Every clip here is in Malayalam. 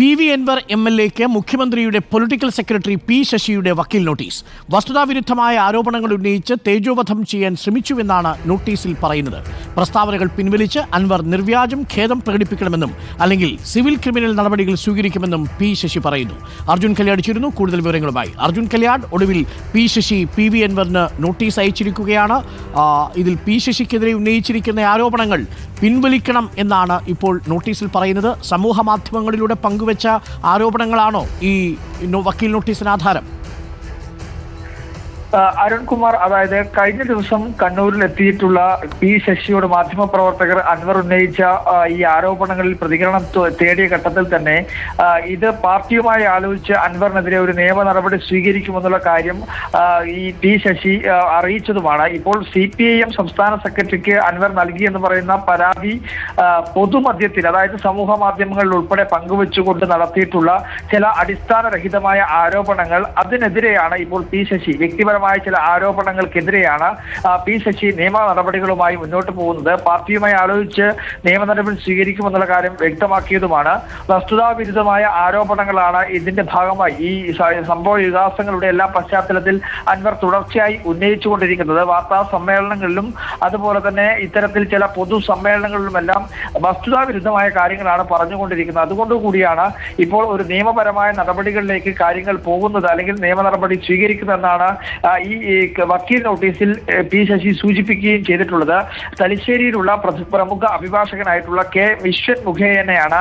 P V Anvar M L എക്ക് മുഖ്യമന്ത്രിയുടെ പൊളിറ്റിക്കൽ സെക്രട്ടറി പി ശശിയുടെ വക്കീൽ നോട്ടീസ്. വസ്തുതാവിരുദ്ധമായ ആരോപണങ്ങൾ ഉന്നയിച്ച് തേജോവധം ചെയ്യാൻ ശ്രമിച്ചുവെന്നാണ് നോട്ടീസിൽ പറയുന്നത്. പ്രസ്താവനകൾ പിൻവലിച്ച് അൻവർ നിർവ്യാജം ഖേദം പ്രകടിപ്പിക്കണമെന്നും അല്ലെങ്കിൽ സിവിൽ ക്രിമിനൽ നടപടികൾ സ്വീകരിക്കുമെന്നും പി ശശി പറയുന്നു. അർജുൻ കല്യാട് ചേരുന്നു കൂടുതൽ വിവരങ്ങളുമായി അർജുൻ കല്യാട് ഒടുവിൽ പി ശശി പി വി എൻവറിന് നോട്ടീസ് അയച്ചിരിക്കുകയാണ്. ഇതിൽ പി ശശിക്കെതിരെ ഉന്നയിച്ചിരിക്കുന്ന ആരോപണങ്ങൾ പിൻവലിക്കണം എന്നാണ് ഇപ്പോൾ നോട്ടീസിൽ പറയുന്നത്. സമൂഹ മാധ്യമങ്ങളിലൂടെ പങ്കുവച്ച ആരോപണങ്ങളാണോ ഈ വക്കീൽ നോട്ടീസിന് ആധാരം? അരുൺകുമാർ അതായത് കഴിഞ്ഞ ദിവസം കണ്ണൂരിൽ എത്തിയിട്ടുള്ള പി ശശിയോട് മാധ്യമപ്രവർത്തകർ അൻവർ ഉന്നയിച്ച ഈ ആരോപണങ്ങളിൽ പ്രതികരണം തേടിയ ഘട്ടത്തിൽ തന്നെ ഇത് പാർട്ടിയുമായി ആലോചിച്ച് അൻവറിനെതിരെ ഒരു നിയമ നടപടി സ്വീകരിക്കുമെന്നുള്ള കാര്യം ഈ പി ശശി അറിയിച്ചതുമാണ്. ഇപ്പോൾ സി പി ഐ എം സംസ്ഥാന സെക്രട്ടറിക്ക് അൻവർ നൽകി എന്ന് പറയുന്ന പരാതി പൊതുമധ്യത്തിൽ അതായത് സമൂഹ മാധ്യമങ്ങളിൽ ഉൾപ്പെടെ പങ്കുവെച്ചുകൊണ്ട് നടത്തിയിട്ടുള്ള ചില അടിസ്ഥാനരഹിതമായ ആരോപണങ്ങൾ അതിനെതിരെയാണ് ഇപ്പോൾ പി ശശി വ്യക്തിപരമായ ചില ആരോപണങ്ങൾക്കെതിരെയാണ് പി ശശി നിയമ നടപടികളുമായി മുന്നോട്ട് പോകുന്നത്. പാർട്ടിയുമായി ആലോചിച്ച് നിയമ നടപടി സ്വീകരിക്കുമെന്നുള്ള കാര്യം വ്യക്തമാക്കിയതുമാണ്. വസ്തുതാവിരുദ്ധമായ ആരോപണങ്ങളാണ് ഇതിന്റെ ഭാഗമായി. ഈ സംഭവ വികാസങ്ങളുടെ എല്ലാ പശ്ചാത്തലത്തിൽ അൻവർ തുടർച്ചയായി ഉന്നയിച്ചുകൊണ്ടിരിക്കുന്നത്. വാർത്താ സമ്മേളനങ്ങളിലും അതുപോലെ തന്നെ ഇത്തരത്തിൽ ചില പൊതു സമ്മേളനങ്ങളിലുമെല്ലാം വസ്തുതാവിരുദ്ധമായ കാര്യങ്ങളാണ് പറഞ്ഞുകൊണ്ടിരിക്കുന്നത്. അതുകൊണ്ട് കൂടിയാണ് ഇപ്പോൾ ഒരു നിയമപരമായ നടപടികളിലേക്ക് കാര്യങ്ങൾ പോകുന്നത് അല്ലെങ്കിൽ നിയമ നടപടി സ്വീകരിക്കുന്നതെന്നാണ് ഈ വക്കീൽ നോട്ടീസിൽ പി ശശി സൂചിപ്പിക്കുകയും ചെയ്തിട്ടുള്ളത് തലശ്ശേരിയിലുള്ള പ്രമുഖ അഭിഭാഷകനായിട്ടുള്ള കെ വിശ്വൻ മുഖേനയാണ്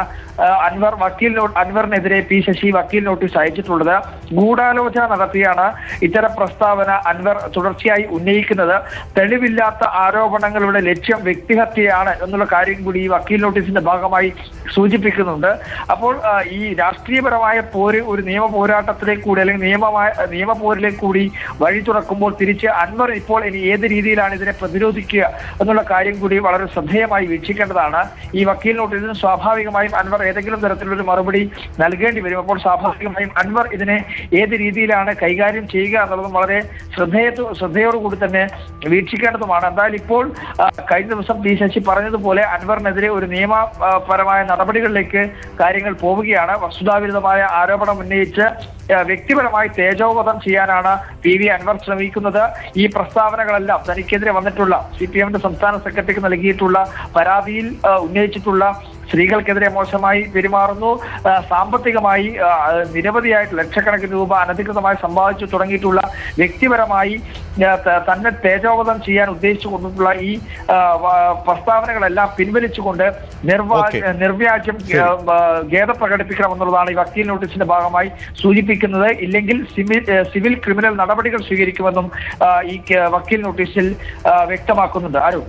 അൻവർ വക്കീൽ അൻവറിനെതിരെ പി ശശി വക്കീൽ നോട്ടീസ് അയച്ചിട്ടുള്ളത്. ഗൂഢാലോചന നടത്തിയാണ് ഇത്തരം പ്രസ്താവന അൻവർ തുടർച്ചയായി ഉന്നയിക്കുന്നത്. തെളിവില്ലാത്ത ആരോപണങ്ങളുടെ ലക്ഷ്യം വ്യക്തിഹത്യയാണ് എന്നുള്ള കാര്യം കൂടി ഈ വക്കീൽ നോട്ടീസിന്റെ ഭാഗമായി സൂചിപ്പിക്കുന്നുണ്ട്. അപ്പോൾ ഈ രാഷ്ട്രീയപരമായ പോര് ഒരു നിയമ പോരാട്ടത്തിലേക്ക് കൂടി അല്ലെങ്കിൽ നിയമമായ നിയമ പോരിലേക്ക് കൂടി വഴി തുറക്കുമ്പോൾ തിരിച്ച് അൻവർ ഇപ്പോൾ ഇനി ഏത് രീതിയിലാണ് ഇതിനെ പ്രതിരോധിക്കുക എന്നുള്ള കാര്യം കൂടി വളരെ ശ്രദ്ധേയമായി വീക്ഷിക്കേണ്ടതാണ്. ഈ വക്കീൽ നോട്ടീസിന് സ്വാഭാവികമായും അൻവർ ഏതെങ്കിലും തരത്തിലൊരു മറുപടി നൽകേണ്ടി വരും. അപ്പോൾ സ്വാഭാവികമായും അൻവർ ഇതിനെ ഏത് രീതിയിലാണ് കൈകാര്യം ചെയ്യുക എന്നുള്ളതും വളരെ ശ്രദ്ധേയ ശ്രദ്ധയോടുകൂടി തന്നെ വീക്ഷിക്കേണ്ടതുമാണ്. എന്തായാലും ഇപ്പോൾ കഴിഞ്ഞ ദിവസം പി ശശി പറഞ്ഞതുപോലെ അൻവറിനെതിരെ ഒരു നിയമപരമായ നടപടികളിലേക്ക് കാര്യങ്ങൾ പോവുകയാണ്. വസ്തുതാവിരുദ്ധമായ ആരോപണം ഉന്നയിച്ച് വ്യക്തിപരമായി തേജോവധം ചെയ്യാനാണ് പി വി അൻവർ ശ്രമിക്കുന്നത്. ഈ പ്രസ്താവനകളെല്ലാം തനിക്കെതിരെ വന്നിട്ടുള്ള സി പി എമ്മിന്റെ സംസ്ഥാന സെക്രട്ടറിക്ക് നൽകിയിട്ടുള്ള പരാതിയിൽ ഉന്നയിച്ചിട്ടുള്ള സ്ത്രീകൾക്കെതിരെ മോശമായി പെരുമാറുന്നു. സാമ്പത്തികമായി നിരവധിയായിട്ട് ലക്ഷക്കണക്കിന് രൂപ അനധികൃതമായി സമ്പാദിച്ചു തുടങ്ങിയിട്ടുള്ള വ്യക്തിപരമായി തന്നെ തേജോവധം ചെയ്യാൻ ഉദ്ദേശിച്ചു കൊണ്ടുള്ള ഈ പ്രസ്താവനകളെല്ലാം പിൻവലിച്ചുകൊണ്ട് നിർവാ നിർവ്യാജ്യം ഖേദ പ്രകടിപ്പിക്കണമെന്നുള്ളതാണ് ഈ വക്കീൽ നോട്ടീസിന്റെ ഭാഗമായി സൂചിപ്പിക്കുന്നത്. ഇല്ലെങ്കിൽ സിവിൽ സിവിൽ ക്രിമിനൽ നടപടികൾ സ്വീകരിക്കുമെന്നും ഈ വക്കീൽ നോട്ടീസിൽ വ്യക്തമാക്കുന്നുണ്ട്. അരുൺ.